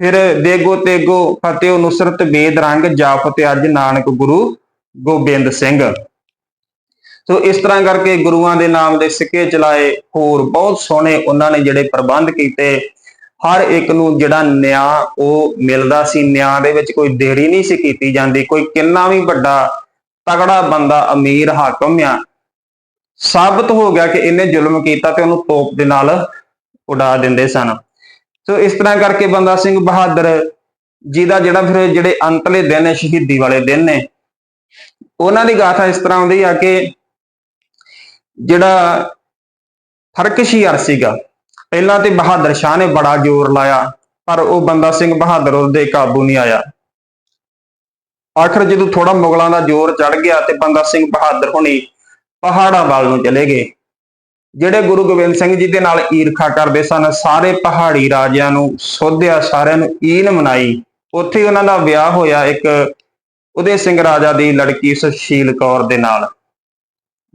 ਫਿਰ ਦੇਗੋ ਤੇਗੋ ਫਤਿਹ ਨੁਸਰਤ ਬੇਦ ਰੰਗ ਜਾਪਤ ਅੱਜ ਨਾਨਕ ਗੁਰੂ ਗੋਬਿੰਦ ਸਿੰਘ। ਸੋ ਇਸ ਤਰ੍ਹਾਂ ਕਰਕੇ ਗੁਰੂਆਂ ਦੇ ਨਾਮ ਦੇ ਸਿੱਕੇ ਚਲਾਏ ਹੋਰ ਬਹੁਤ ਸੋਹਣੇ ਉਹਨਾਂ ਨੇ ਜਿਹੜੇ ਪ੍ਰਬੰਧ ਕੀਤੇ ਹਰ ਇੱਕ ਨੂੰ ਜਿਹੜਾ ਨਿਆਂ ਉਹ ਮਿਲਦਾ ਸੀ, ਨਿਆਂ ਦੇ ਵਿੱਚ ਕੋਈ ਦੇਰੀ ਨਹੀਂ ਸੀ ਕੀਤੀ ਜਾਂਦੀ, ਕੋਈ ਕਿੰਨਾ ਵੀ ਵੱਡਾ ਤਗੜਾ ਬੰਦਾ ਅਮੀਰ ਹਾਕਮ ਆ। ਸਾਬਤ ਹੋ ਗਿਆ ਕਿ ਇਹਨੇ ਜ਼ੁਲਮ ਕੀਤਾ ਤੇ ਉਹਨੂੰ ਤੋਪ ਦੇ ਨਾਲ ਉਡਾ ਦਿੰਦੇ ਸਨ। ਸੋ ਇਸ ਤਰ੍ਹਾਂ ਕਰਕੇ ਬੰਦਾ ਸਿੰਘ ਬਹਾਦਰ ਜੀ ਦਾ ਜਿਹੜਾ ਫਿਰ ਜਿਹੜੇ ਅੰਤਲੇ ਦਿਨ ਨੇ ਸ਼ਹੀਦੀ ਵਾਲੇ ਦਿਨ ਨੇ, ਉਹਨਾਂ ਦੀ ਗਾਥਾ ਇਸ ਤਰ੍ਹਾਂ ਹੁੰਦੀ ਆ ਕਿ ਜਿਹੜਾ ਫਰਕਸ਼ੀਅਰ ਸੀਗਾ ਪਹਿਲਾਂ ਤੇ ਬਹਾਦਰ ਸ਼ਾਹ ਨੇ ਬੜਾ ਜ਼ੋਰ ਲਾਇਆ, ਪਰ ਉਹ ਬੰਦਾ ਸਿੰਘ ਬਹਾਦਰ ਉਹਦੇ ਕਾਬੂ ਨਹੀਂ ਆਇਆ। ਆਖਰ ਜਦੋਂ ਥੋੜਾ ਮੁਗਲਾਂ ਦਾ ਜ਼ੋਰ ਚੜ ਗਿਆ ਤੇ ਬੰਦਾ ਸਿੰਘ ਬਹਾਦਰ ਹੁਣੀ ਪਹਾੜਾਂ ਵੱਲ ਨੂੰ ਚਲੇ ਗਏ। ਜਿਹੜੇ ਗੁਰੂ ਗੋਬਿੰਦ ਸਿੰਘ ਜੀ ਦੇ ਨਾਲ ਈਰਖਾ ਕਰਦੇ ਸਨ, ਸਾਰੇ ਪਹਾੜੀ ਰਾਜਿਆਂ ਨੂੰ ਸੋਧਿਆ, ਸਾਰਿਆਂ ਨੂੰ ਈਨ ਮਨਾਈ। ਉੱਥੇ ਉਹਨਾਂ ਦਾ ਵਿਆਹ ਹੋਇਆ ਇੱਕ ਉਦੇ ਸਿੰਘ ਰਾਜਾ ਦੀ ਲੜਕੀ ਸੁਸ਼ੀਲ ਕੌਰ ਦੇ ਨਾਲ,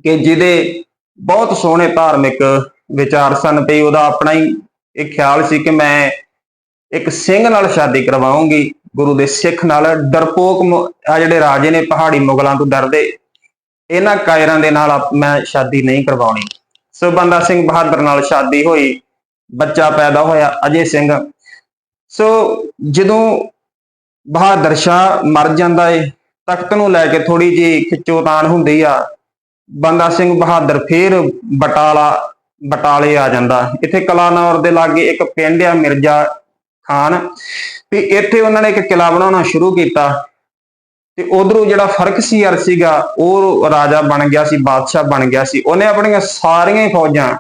ਕਿ ਜਿਹਦੇ ਬਹੁਤ ਸੋਹਣੇ ਧਾਰਮਿਕ ਵਿਚਾਰ ਸਨ ਪਈ ਉਹਦਾ ਆਪਣਾ ਹੀ ਇਹ ਖਿਆਲ ਸੀ ਕਿ ਮੈਂ ਇੱਕ ਸਿੰਘ ਨਾਲ ਸ਼ਾਦੀ ਕਰਵਾਉਂਗੀ। ਗੁਰੂ ਦੇ ਸਿੱਖ ਨਾਲ ਡਰਪੋਕ ਆ ਜਿਹੜੇ ਰਾਜੇ ਨੇ ਪਹਾੜੀ ਮੁਗਲਾਂ ਤੋਂ ਡਰਦੇ, ਇਹਨਾਂ ਕਾਇਰਾਂ ਦੇ ਨਾਲ ਆਪ- ਮੈਂ ਸ਼ਾਦੀ ਨਹੀਂ ਕਰਵਾਉਣੀ। ਸੋ ਬੰਦਾ ਸਿੰਘ ਬਹਾਦਰ ਨਾਲ ਸ਼ਾਦੀ ਹੋਈ, ਬੱਚਾ ਪੈਦਾ ਹੋਇਆ, ਅਜੇ ਸਿੰਘ। ਸੋ ਜਦੋਂ ਬਹਾਦਰ ਸ਼ਾਹ ਮਰ ਜਾਂਦਾ ਏ, ਤਖਤ ਨੂੰ ਲੈ ਕੇ ਥੋੜੀ ਜੀ ਖਿੱਚੋਤਾਨ ਹੁੰਦੀ ਆ, ਬੰਦਾ ਸਿੰਘ ਬਹਾਦਰ ਫੇਰ ਬਟਾਲਾ ਬਟਾਲੇ ਆ ਜਾਂਦਾ। ਇੱਥੇ ਕਲਾਨੌਰ ਦੇ ਲਾਗੇ ਇੱਕ ਪਿੰਡ ਆ, ਮਿਰਜ਼ਾ ਖਾਨ। ਤੇ ਇੱਥੇ ਉਹਨਾਂ ਨੇ ਇੱਕ ਕਿਲਾ ਬਣਾਉਣਾ ਸ਼ੁਰੂ ਕੀਤਾ। ਤੇ ਉਧਰੋਂ ਜਿਹੜਾ ਫ਼ਰਕ ਸੀ ਅਰ ਸੀਗਾ, ਉਹ ਰਾਜਾ ਬਣ ਗਿਆ ਸੀ, ਬਾਦਸ਼ਾਹ ਬਣ ਗਿਆ ਸੀ। ਉਹਨੇ ਆਪਣੀਆਂ ਸਾਰੀਆਂ ਫੌਜਾਂ,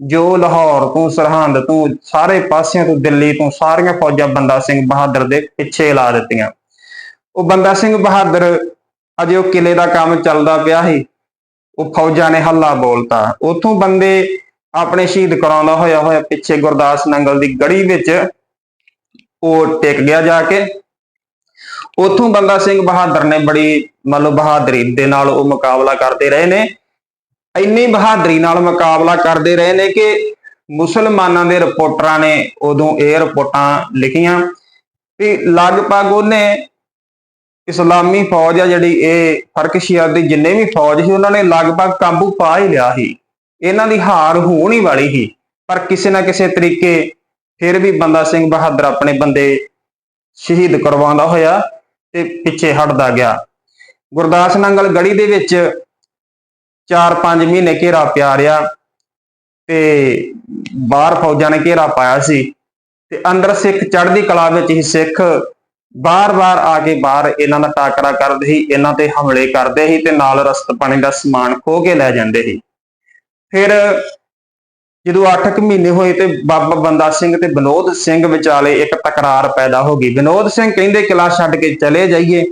ਜੋ ਲਾਹੌਰ ਤੋਂ, ਸਰਹੰਦ ਤੋਂ, ਸਾਰੇ ਪਾਸਿਆਂ ਤੋਂ, ਦਿੱਲੀ ਤੋਂ, ਸਾਰੀਆਂ ਫੌਜਾਂ ਬੰਦਾ ਸਿੰਘ ਬਹਾਦਰ ਦੇ ਪਿੱਛੇ ਲਾ ਦਿੱਤੀਆਂ। ਉਹ ਬੰਦਾ ਸਿੰਘ ਬਹਾਦਰ, ਅਜੇ ਉਹ ਕਿਲੇ ਦਾ ਕੰਮ ਚੱਲਦਾ ਪਿਆ ਸੀ। ਉਹ ਫੌਜਾਂ ਨੇ ਹੱਲਾ ਬੋਲਤਾ। ਉਥੋਂ ਬੰਦੇ ਆਪਣੇ ਸ਼ਹੀਦ ਕਰਾਉਂਦਾ ਹੋਇਆ ਹੋਇਆ ਪਿੱਛੇ ਗੁਰਦਾਸ ਨੰਗਲ ਦੀ ਗੜੀ ਵਿੱਚ ਉਹ ਟਿਕ ਗਿਆ ਜਾ ਕੇ। ਉਥੋਂ ਬੰਦਾ ਸਿੰਘ ਬਹਾਦਰ ਨੇ ਬੜੀ ਮਤਲਬ ਬਹਾਦਰੀ ਦੇ ਨਾਲ ਉਹ ਮੁਕਾਬਲਾ ਕਰਦੇ ਰਹੇ ਨੇ। ਇੰਨੀ ਬਹਾਦਰੀ ਨਾਲ ਮੁਕਾਬਲਾ ਕਰਦੇ ਰਹੇ ਨੇ ਕਿ ਮੁਸਲਮਾਨਾਂ ਦੇ ਰਿਪੋਰਟਰਾਂ ਨੇ ਉਦੋਂ ਇਹ ਰਿਪੋਰਟਾਂ ਲਿਖੀਆਂ ਵੀ ਲਗਭਗ ਉਹਨੇ ਇਸਲਾਮੀ ਫੌਜ ਆ ਜਿਹੜੀ ਇਹ ਫਰਕਸ਼ੀਆ ਦੀ ਜਿੰਨੇ ਵੀ ਫੌਜ ਸੀ, ਉਹਨਾਂ ਨੇ ਲਗਭਗ ਕਾਬੂ ਪਾ ਹੀ ਲਿਆ ਸੀ। ਇਹਨਾਂ ਦੀ ਹਾਰ ਹੋਣ ਹੀ ਵਾਲੀ ਸੀ। ਪਰ ਕਿਸੇ ਨਾ ਕਿਸੇ ਤਰੀਕੇ ਫਿਰ ਵੀ ਬੰਦਾ ਸਿੰਘ ਬਹਾਦਰ ਆਪਣੇ ਬੰਦੇ ਸ਼ਹੀਦ ਕਰਵਾਉਂਦਾ ਹੋਇਆ ਤੇ ਪਿੱਛੇ ਹਟਦਾ ਗਿਆ। ਗੁਰਦਾਸ ਨੰਗਲ ਗੜੀ ਦੇ ਵਿੱਚ 4-5 ਮਹੀਨੇ ਘੇਰਾ ਪਿਆ ਰਿਹਾ ਤੇ ਬਾਹਰ ਫੌਜਾਂ ਨੇ ਘੇਰਾ ਪਾਇਆ ਸੀ ਤੇ ਅੰਦਰ ਸਿੱਖ ਚੜ੍ਹਦੀ ਕਲਾ ਵਿੱਚ ਹੀ ਸਿੱਖ ਬਾਰ-ਬਾਰ ਆ ਕੇ ਬਾਹਰ ਇਹਨਾਂ ਦਾ ਟਾਕਰਾ ਕਰਦੇ ਸੀ, ਇਹਨਾਂ ਤੇ ਹਮਲੇ ਕਰਦੇ ਸੀ ਤੇ ਨਾਲ ਰਸਤ ਪਾਣੀ ਦਾ ਸਮਾਨ ਖੋਹ ਕੇ ਲੈ ਜਾਂਦੇ ਸੀ। ਫਿਰ ਜਦੋਂ 8 ਕੁ ਮਹੀਨੇ ਹੋਏ ਤੇ ਬਾਬਾ ਬੰਦਾ ਸਿੰਘ ਤੇ ਵਿਨੋਦ ਸਿੰਘ ਵਿਚਾਲੇ ਇੱਕ ਤਕਰਾਰ ਪੈਦਾ ਹੋ ਗਈ। ਵਿਨੋਦ ਸਿੰਘ ਕਹਿੰਦੇ, ਕਿਲਾ ਛੱਡ ਕੇ ਚਲੇ ਜਾਈਏ।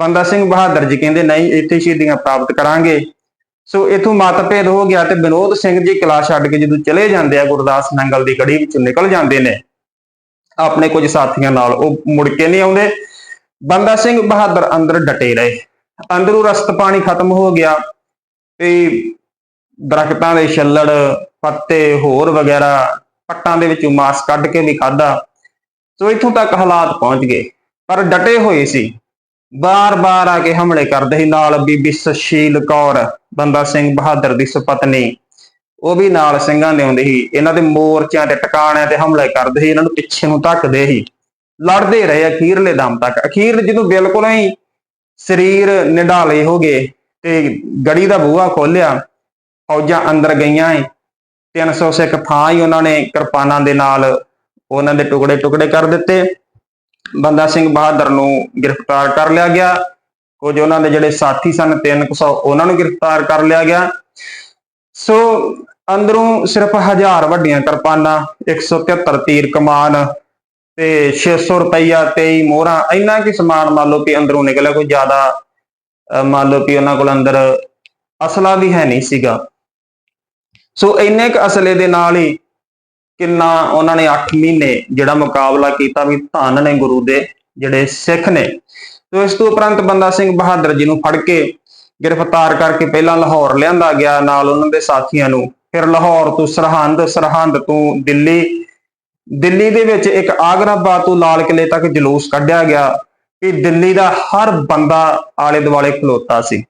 ਬੰਦਾ ਸਿੰਘ ਬਹਾਦਰ ਜੀ ਕਹਿੰਦੇ, ਨਹੀਂ, ਇੱਥੇ ਸ਼ਹੀਦੀਆਂ ਪ੍ਰਾਪਤ ਕਰਾਂਗੇ। ਸੋ ਇਥੋਂ ਮਤਭੇਦ ਹੋ ਗਿਆ ਤੇ ਵਿਨੋਦ ਸਿੰਘ ਜੀ ਕਿਲਾ ਛੱਡ ਕੇ ਜਦੋਂ ਚਲੇ ਜਾਂਦੇ ਆ, ਗੁਰਦਾਸ ਨੰਗਲ ਦੀ ਗੜੀ ਵਿੱਚੋਂ ਨਿਕਲ ਜਾਂਦੇ ਨੇ। ਆਪਣੇ ਕੁਝ ਸਾਥੀਆਂ ਨਾਲ ਉਹ ਮੁੜ ਕੇ ਨਹੀਂ ਆਉਂਦੇ। ਬੰਦਾ ਸਿੰਘ ਬਹਾਦਰ ਅੰਦਰ ਡਟੇ ਰਹੇ। ਅੰਦਰੋਂ ਰਸਤ ਪਾਣੀ ਖਤਮ ਹੋ ਗਿਆ ਤੇ ਦਰਖਤਾਂ ਦੇ ਛੱਲੜ, ਪੱਤੇ ਹੋਰ ਵਗੈਰਾ, ਪੱਟਾਂ ਦੇ ਵਿੱਚੋਂ ਮਾਸ ਕੱਢ ਕੇ ਵੀ ਖਾਦਾ ਸੋ ਇੱਥੋਂ ਤੱਕ ਹਾਲਾਤ ਪਹੁੰਚ ਗਏ। ਪਰ ਡਟੇ ਹੋਏ ਸੀ। ਬਾਰ-ਬਾਰ ਆ ਕੇ ਹਮਲੇ ਕਰਦੇ ਸੀ। ਨਾਲ ਬੀਬੀ ਸੁਸ਼ੀਲ ਕੌਰ, ਬੰਦਾ ਸਿੰਘ ਬਹਾਦਰ ਦੀ ਸੁਪਤਨੀ। ਉਹ ਵੀ ਨਾਲ ਸਿੰਘਾਂ ਦੇ ਆਉਂਦੇ ਸੀ। ਇਹਨਾਂ ਦੇ ਮੋਰਚਿਆਂ ਤੇ ਟਿਕਾਣਿਆਂ ਤੇ ਹਮਲੇ ਕਰਦੇ ਸੀ। ਇਹਨਾਂ ਨੂੰ ਪਿੱਛੇ ਨੂੰ ਧੱਕਦੇ ਸੀ। ਲੜਦੇ ਰਹੇ ਅਖੀਰਲੇ ਦਮ ਤੱਕ। ਅਖੀਰ ਜਦੋਂ ਬਿਲਕੁਲ ਹੀ ਸਰੀਰ ਨਿਢਾਲੇ ਹੋ ਗਏ ਤੇ ਗੜੀ ਦਾ ਬੂਹਾ ਖੋਲਿਆ ਫੌਜਾਂ ਅੰਦਰ ਗਈਆਂ ਏ। 300 ਸਿੱਖ ਥਾਂ ਹੀ ਉਹਨਾਂ ਨੇ ਕਿਰਪਾਨਾਂ ਦੇ ਨਾਲ ਉਹਨਾਂ ਦੇ ਟੁਕੜੇ ਟੁਕੜੇ ਕਰ ਦਿੱਤੇ। ਬੰਦਾ ਸਿੰਘ ਬਹਾਦਰ ਨੂੰ ਗ੍ਰਿਫਤਾਰ ਕਰ ਲਿਆ ਗਿਆ। ਕੁਝ ਉਹਨਾਂ ਦੇ ਜਿਹੜੇ ਸਾਥੀ ਸਨ 300 ਉਹਨਾਂ ਨੂੰ ਗ੍ਰਿਫਤਾਰ ਕਰ ਲਿਆ ਗਿਆ। ਸੋ ਅੰਦਰੋਂ ਸਿਰਫ ਹਜ਼ਾਰ ਵੱਡੀਆਂ ਕਿਰਪਾਨਾਂ 173 ਤੀਰ ਕਮਾਨ ਤੇ 600 ਰੁਪਈਆ 23 ਮੋਹਰਾਂ, ਇੰਨਾ ਕੀ ਸਮਾਨ ਮੰਨ ਲਓ ਕਿ ਅੰਦਰੋਂ ਨਿਕਲਿਆ, ਕੋਈ ਜ਼ਿਆਦਾ, ਅਹ ਮੰਨ ਲਓ ਕਿ ਉਹਨਾਂ ਕੋਲ ਅੰਦਰ ਅਸਲਾ ਵੀ ਹੈ ਨਹੀਂ ਸੀਗਾ। ਸੋ ਇੰਨੇ ਕ ਅਸਲੇ ਦੇ ਨਾਲ ਹੀ ਕਿੰਨਾ ਉਹਨਾਂ ਨੇ 8 ਮਹੀਨੇ ਜਿਹੜਾ ਮੁਕਾਬਲਾ ਕੀਤਾ ਵੀ ਧੰਨ ਨੇ ਗੁਰੂ ਦੇ ਜਿਹੜੇ ਸਿੱਖ ਨੇ। ਸੋ ਇਸ ਤੋਂ ਉਪਰੰਤ ਬੰਦਾ ਸਿੰਘ ਬਹਾਦਰ ਜੀ ਨੂੰ ਫੜ ਕੇ ਗ੍ਰਿਫਤਾਰ ਕਰਕੇ ਪਹਿਲਾਂ ਲਾਹੌਰ ਲਿਆਂਦਾ ਗਿਆ, ਨਾਲ ਉਹਨਾਂ ਦੇ ਸਾਥੀਆਂ ਨੂੰ। ਫਿਰ ਲਾਹੌਰ ਤੋਂ ਸਰਹੰਦ ਸਰਹੰਦ ਤੋਂ ਦਿੱਲੀ। ਦਿੱਲੀ ਦੇ ਵਿੱਚ ਇੱਕ ਆਗਰਾਬਾਦ ਤੋਂ ਲਾਲ ਕਿਲੇ ਤੱਕ ਜਲੂਸ ਕੱਢਿਆ ਗਿਆ ਕਿ ਦਿੱਲੀ ਦਾ ਹਰ ਬੰਦਾ ਆਲੇ ਦੁਆਲੇ ਖਲੋਤਾ ਸੀ।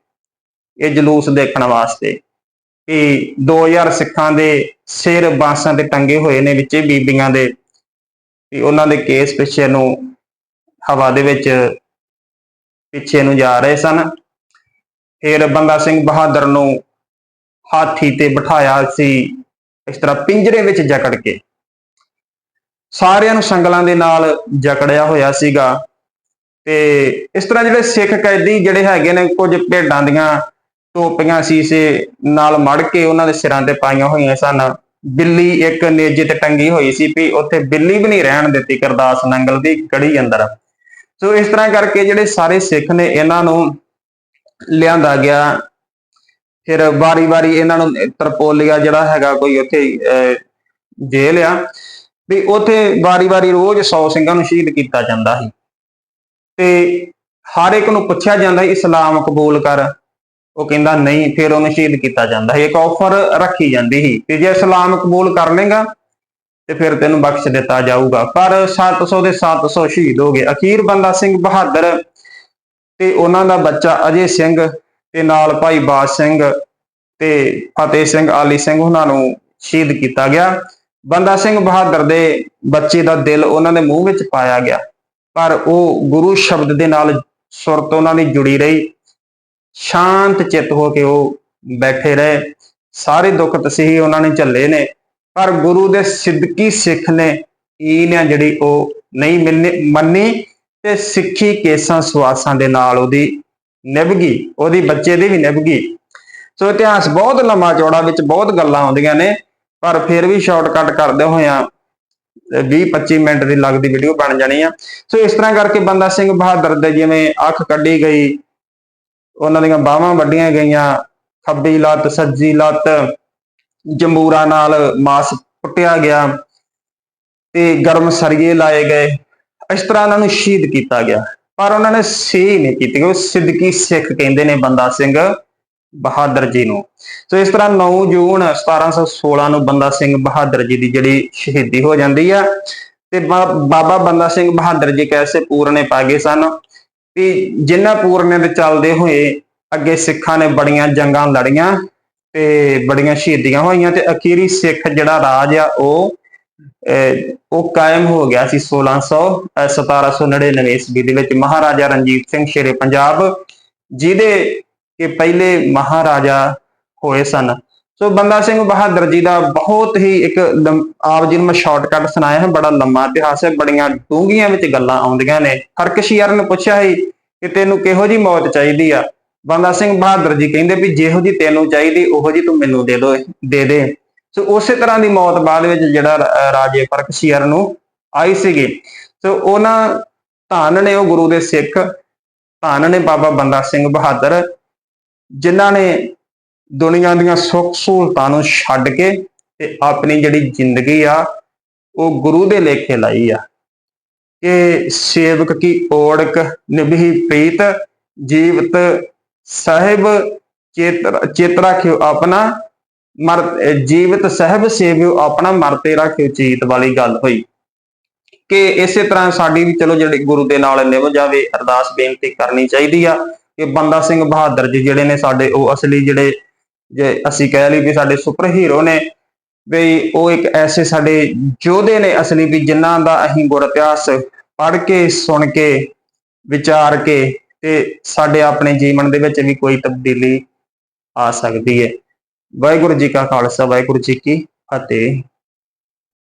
ਇਹ ਜਲੂਸ ਦੇਖਣ ਵਾਸਤੇ। ਕਿ 2000 ਸਿੱਖਾਂ ਦੇ ਸਿਰ ਬਾਂਸਾਂ ਤੇ ਟੰਗੇ ਹੋਏ ਨੇ ਵਿੱਚੇ ਬੀਬੀਆਂ ਦੇ। ਕਿ ਉਹਨਾਂ ਦੇ ਕੇਸ ਪਿੱਛੇ ਨੂੰ ਹਵਾ ਦੇ ਵਿੱਚ ਪਿੱਛੇ ਨੂੰ ਜਾ ਰਹੇ ਸਨ। ਫਿਰ ਬੰਦਾ ਸਿੰਘ ਬਹਾਦਰ ਨੂੰ ਹਾਥੀ ਤੇ ਬਿਠਾਇਆ ਸੀ ਇਸ ਤਰ੍ਹਾਂ ਪਿੰਜਰੇ ਵਿੱਚ ਜਕੜ ਕੇ। ਸਾਰਿਆਂ ਨੂੰ ਸੰਗਲਾਂ ਦੇ ਨਾਲ ਜਕੜਿਆ ਹੋਇਆ ਸੀਗਾ। ਤੇ ਇਸ ਤਰ੍ਹਾਂ ਜਿਹੜੇ ਸਿੱਖ ਕੈਦੀ ਜਿਹੜੇ ਹੈਗੇ ਨੇ ਕੁਝ ਭੇਡਾਂ ਦੀਆਂ ਟੋਪੀਆਂ ਸੀਸੇ ਨਾਲ ਮੜ ਕੇ ਉਹਨਾਂ ਦੇ ਸਿਰਾਂ ਤੇ ਪਾਈਆਂ ਹੋਈਆਂ ਸਨ। ਬਿੱਲੀ ਇੱਕ ਨੇਜੇ ਤੇ ਟੰਗੀ ਹੋਈ ਸੀ ਵੀ ਉੱਥੇ ਬਿੱਲੀ ਵੀ ਨਹੀਂ ਰਹਿਣ ਦਿੱਤੀ ਕਰਦਾਸ ਨੰਗਲ ਦੀ ਕੜੀ ਅੰਦਰ। ਸੋ ਇਸ ਤਰ੍ਹਾਂ ਕਰਕੇ ਜਿਹੜੇ ਸਾਰੇ ਸਿੱਖ ਨੇ ਇਹਨਾਂ ਨੂੰ ਲਿਆਂਦਾ ਗਿਆ। ਫਿਰ ਵਾਰੀ-ਵਾਰੀ ਇਹਨਾਂ ਨੂੰ ਤਰਪੋਲੀਆ ਜਿਹੜਾ ਹੈਗਾ ਕੋਈ ਉੱਥੇ ਅਹ, ਜੇਲ੍ਹ ਆ ਵੀ ਉੱਥੇ ਵਾਰੀ-ਵਾਰੀ ਰੋਜ਼ 100 ਸਿੰਘਾਂ ਨੂੰ ਸ਼ਹੀਦ ਕੀਤਾ ਜਾਂਦਾ ਸੀ। ਤੇ ਹਰ ਇੱਕ ਨੂੰ ਪੁੱਛਿਆ ਜਾਂਦਾ ਇਸਲਾਮ ਕਬੂਲ ਕਰ। ਉਹ ਕਹਿੰਦਾ ਨਹੀਂ, ਫਿਰ ਉਹਨੂੰ ਸ਼ਹੀਦ ਕੀਤਾ ਜਾਂਦਾ ਸੀ। ਇੱਕ ਆਫਰ ਰੱਖੀ ਜਾਂਦੀ ਸੀ ਕਿ ਜੇ ਇਸਲਾਮ ਕਬੂਲ ਕਰ ਲੇਗਾ ਤੇ ਫਿਰ ਤੈਨੂੰ ਬਖਸ਼ ਦਿੱਤਾ ਜਾਊਗਾ। ਪਰ 700 ਦੇ 700 ਸ਼ਹੀਦ ਹੋ ਗਏ। ਅਖੀਰ ਬੰਦਾ ਸਿੰਘ ਬਹਾਦਰ ਤੇ ਉਹਨਾਂ ਦਾ ਬੱਚਾ ਅਜੇ ਸਿੰਘ ਤੇ ਨਾਲ ਭਾਈ ਬਾਜ ਸਿੰਘ ਤੇ ਫਤਿਹ ਸਿੰਘ, ਆਲੀ ਸਿੰਘ, ਉਹਨਾਂ ਨੂੰ ਸ਼ਹੀਦ ਕੀਤਾ ਗਿਆ। ਬੰਦਾ ਸਿੰਘ ਬਹਾਦਰ ਦੇ ਬੱਚੇ ਦਾ ਦਿਲ ਉਹਨਾਂ ਦੇ ਮੂੰਹ ਵਿੱਚ ਪਾਇਆ ਗਿਆ। ਪਰ ਉਹ ਗੁਰੂ ਸ਼ਬਦ ਦੇ ਨਾਲ ਸੁਰਤ ਉਹਨਾਂ ਦੀ ਜੁੜੀ ਰਹੀ। ਸ਼ਾਂਤ ਚਿੱਤ ਹੋ ਕੇ ਉਹ ਬੈਠੇ ਰਹੇ। ਸਾਰੇ ਦੁੱਖ ਤਸੀਹ ਉਹਨਾਂ ਨੇ ਝੱਲੇ ਨੇ। ਪਰ ਗੁਰੂ ਦੇ ਸਿੱਧਕੀ ਸਿੱਖ ਨੇ ਈਨ ਆ ਜਿਹੜੀ ਉਹ ਨਹੀਂ ਮਿਲਨੀ, ਮੰਨੀ ਤੇ ਸਿੱਖੀ ਕੇਸਾਂ ਸਵਾਸਾਂ ਦੇ ਨਾਲ ਉਹਦੀ ਨਿਭ ਗਈ। ਉਹਦੀ ਬੱਚੇ ਦੀ ਵੀ ਨਿਭ ਗਈ। ਸੋ ਇਤਿਹਾਸ ਬਹੁਤ ਲੰਮਾ ਚੌੜਾ ਵਿੱਚ ਬਹੁਤ ਗੱਲਾਂ ਆਉਂਦੀਆਂ ਨੇ, ਪਰ ਫਿਰ ਵੀ ਸ਼ਾਰਟਕਟ ਕਰਦੇ ਹੋਇਆਂ 20-25 ਮਿੰਟ ਦੀ ਲੱਗਦੀ ਵੀਡੀਓ ਬਣ ਜਾਣੀ ਆ। ਸੋ ਇਸ ਤਰ੍ਹਾਂ ਕਰਕੇ ਬੰਦਾ ਸਿੰਘ ਬਹਾਦਰ ਦੇ ਜਿਵੇਂ ਅੱਖ ਕੱਢੀ ਗਈ ਉਹਨਾਂ ਦੀਆਂ ਬਾਹਾਂ ਵੱਡੀਆਂ ਗਈਆਂ, ਖੱਬੀ ਲੱਤ, ਸੱਜੀ ਲੱਤ, ਜੰਬੂਰਾ ਨਾਲ ਮਾਸ ਪੁੱਟਿਆ ਗਿਆ ਤੇ ਗਰਮ ਸਰੀਏ ਲਾਏ ਗਏ। ਇਸ ਤਰ੍ਹਾਂ ਉਹਨਾਂ ਨੂੰ ਸ਼ਹੀਦ ਕੀਤਾ ਗਿਆ। ਪਰ ਉਹਨਾਂ ਨੇ ਸਹੀ ਨਹੀਂ ਕੀਤੀ ਉਹ ਸਿੱਧਕੀ ਸਿੱਖ ਕਹਿੰਦੇ ਨੇ ਬੰਦਾ ਸਿੰਘ ਬਹਾਦਰ ਜੀ ਨੂੰ। ਸੋ ਇਸ ਤਰ੍ਹਾਂ 9 ਜੂਨ 1716 ਨੂੰ ਬੰਦਾ ਸਿੰਘ ਬਹਾਦਰ ਜੀ ਦੀ ਜਿਹੜੀ ਸ਼ਹੀਦੀ ਹੋ ਜਾਂਦੀ ਆ, ਤੇ ਬਾ- ਬਾਬਾ ਬੰਦਾ ਸਿੰਘ ਬਹਾਦਰ ਜੀ ਕੈਸੇ ਪੂਰਨੇ ਪਾ ਗਏ ਸਨ? ਵੀ ਜਿਨ੍ਹਾਂ ਪੂਰਨੇ ਦੇ ਚੱਲਦੇ ਹੋਏ ਅੱਗੇ ਸਿੱਖਾਂ ਨੇ ਬੜੀਆਂ ਜੰਗਾਂ ਲੜੀਆਂ ਤੇ ਬੜੀਆਂ ਸ਼ਹੀਦੀਆਂ ਹੋਈਆਂ ਤੇ ਅਖੀਰੀ ਸਿੱਖ ਜਿਹੜਾ ਰਾਜ ਆ ਉਹ ਅਹ, ਉਹ ਕਾਇਮ ਹੋ ਗਿਆ ਸੀ 1600 ਅਹ, 1799 ਈਸਵੀ ਦੇ ਵਿੱਚ। ਮਹਾਰਾਜਾ ਰਣਜੀਤ ਸਿੰਘ ਸ਼ੇਰੇ ਪੰਜਾਬ ਜਿਹਦੇ ਕਿ ਪਹਿਲੇ ਮਹਾਰਾਜਾ ਹੋਏ ਸਨ। ਸੋ ਬੰਦਾ ਸਿੰਘ ਬਹਾਦਰ ਜੀ ਦਾ ਬਹੁਤ ਹੀ ਇੱਕ ਆਪ ਜੀ ਨੂੰ ਮੈਂ ਸ਼ਾਰਟਕਟ ਸੁਣਾਇਆ ਹੈ, ਬੜਾ ਲੰਮਾ ਇਤਿਹਾਸ ਹੈ, ਬੜੀਆਂ ਡੂੰਘੀਆਂ ਵਿੱਚ ਗੱਲਾਂ ਆਉਂਦੀਆਂ ਨੇ। ਹਰਕਸ਼ੀਰ ਨੇ ਪੁੱਛਿਆ ਸੀ ਕਿ ਤੈਨੂੰ ਕਿਹੋ ਜੀ ਮੌਤ ਚਾਹੀਦੀ ਆ? ਬੰਦਾ ਸਿੰਘ ਬਹਾਦਰ ਜੀ ਕਹਿੰਦੇ ਵੀ ਜਿਹੋ ਜੀ ਤੈਨੂੰ ਚਾਹੀਦੀ, ਉਹੋ ਜੀ ਤੂੰ ਮੈਨੂੰ ਦੇ ਦੋ, ਦੇ ਦੇ। ਸੋ ਉਸੇ ਤਰ੍ਹਾਂ ਦੀ ਮੌਤ ਬਾਅਦ ਵਿੱਚ ਜਿਹੜਾ ਰਾਜੇ ਫਰਕਸ਼ੀਅਰ ਨੂੰ ਆਈ ਸੀਗੀ। ਸੋ ਉਹਨਾਂ ਧੰਨ ਨੇ, ਉਹ ਗੁਰੂ ਦੇ ਸਿੱਖ ਧਾਨ ਨੇ ਬਾਬਾ ਬੰਦਾ ਸਿੰਘ ਬਹਾਦਰ, ਜਿਨ੍ਹਾਂ ਨੇ ਦੁਨੀਆ ਦੀਆਂ ਸੁੱਖ ਸਹੂਲਤਾਂ ਨੂੰ ਛੱਡ ਕੇ ਤੇ ਆਪਣੀ ਜਿਹੜੀ ਜ਼ਿੰਦਗੀ ਆ, ਉਹ ਗੁਰੂ ਦੇ ਲੇਖੇ ਲਾਈ ਆ। ਕਿ ਸੇਵਕ ਕੀ ਓੜਕ ਨਿਭੀ ਪ੍ਰੀਤ, ਜੀਵਤ ਸਾਹਿਬ ਚੇਤ ਚੇਤ ਰੱਖਿਓ ਆਪਣਾ, ਮਰ, ਜੀਵਤ ਸਾਹਿਬ ਸੇਵਿਓ ਆਪਣਾ ਮਰਤੇ ਰੱਖਿਓ ਚੀਤ ਵਾਲੀ ਗੱਲ ਹੋਈ। ਕਿ ਇਸੇ ਤਰ੍ਹਾਂ ਸਾਡੀ ਵੀ ਚਲੋ ਜਿਹੜੀ ਗੁਰੂ ਦੇ ਨਾਲ ਨਿਭ ਜਾਵੇ, ਅਰਦਾਸ ਬੇਨਤੀ ਕਰਨੀ ਚਾਹੀਦੀ ਆ ਕਿ ਬੰਦਾ ਸਿੰਘ ਬਹਾਦਰ ਜੀ ਜਿਹੜੇ ਨੇ ਸਾਡੇ, ਉਹ ਅਸਲੀ ਜਿਹੜੇ ਜੇ ਅਸੀਂ ਕਹਿ ਲਈ ਵੀ ਸਾਡੇ ਸੁਪਰ ਹੀਰੋ ਨੇ ਵੀ ਉਹ ਇੱਕ ਐਸੇ ਸਾਡੇ ਯੋਧੇ ਨੇ ਅਸਲੀ ਵੀ ਜਿਨ੍ਹਾਂ ਦਾ ਅਸੀਂ ਗੁਰ ਇਤਿਹਾਸ ਪੜ੍ਹ ਕੇ, ਸੁਣ ਕੇ, ਵਿਚਾਰ ਕੇ ਤੇ ਸਾਡੇ ਆਪਣੇ ਜੀਵਨ ਦੇ ਵਿੱਚ ਵੀ ਕੋਈ ਤਬਦੀਲੀ ਆ ਸਕਦੀ ਹੈ। ਵਾਹਿਗੁਰੂ ਜੀ ਕਾ ਖਾਲਸਾ, ਵਾਹਿਗੁਰੂ ਜੀ ਕੀ ਫਤਿਹ।